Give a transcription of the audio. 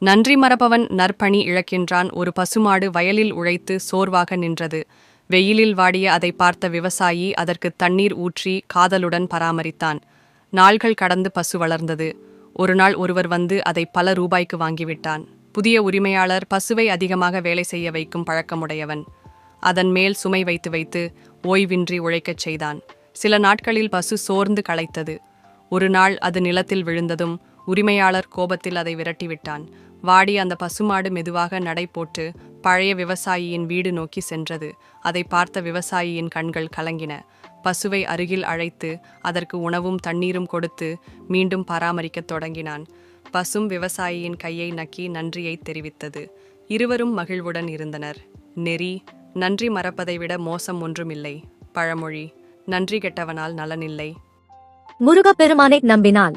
நன்றி மறப்பவன் நற்பணி இழக்கின்றான். ஒரு பசுமாடு வயலில் உழைத்து சோர்வாக நின்றது. வெயிலில் வாடிய அதை பார்த்த விவசாயி அதற்கு தண்ணீர் ஊற்றி காதலுடன் பராமரித்தான். நாள்கள் கடந்து பசு வளர்ந்தது. ஒரு நாள் ஒருவர் வந்து அதை பல ரூபாய்க்கு வாங்கிவிட்டான். புதிய உரிமையாளர் பசுவை அதிகமாக வேலை செய்ய வைக்கும் பழக்கமுடையவன். அதன் மேல் சுமை வைத்து வைத்து ஓய்வின்றி உழைக்கச் செய்தான். சில நாட்களில் பசு சோர்ந்து களைத்தது. ஒரு நாள் அது நிலத்தில் விழுந்ததும் உரிமையாளர் கோபத்தில் அதை விரட்டிவிட்டான். வாடி அந்த பசுமாடு மெதுவாக நடை போட்டு பழைய விவசாயியின் வீடு நோக்கி சென்றது. அதை பார்த்த விவசாயியின் கண்கள் கலங்கின. பசுவை அருகில் அழைத்து அதற்கு உணவும் தண்ணீரும் கொடுத்து மீண்டும் பராமரிக்கத் தொடங்கினான். பசும் விவசாயியின் கையை நக்கி நன்றியை தெரிவித்தது. இருவரும் மகிழ்வுடன் இருந்தனர். நெறி நன்றி மறப்பதை விட மோசம் ஒன்றுமில்லை. பழமொழி நன்றி கெட்டவனால் நலனில்லை. முருகப்பெருமானை நம்பினால்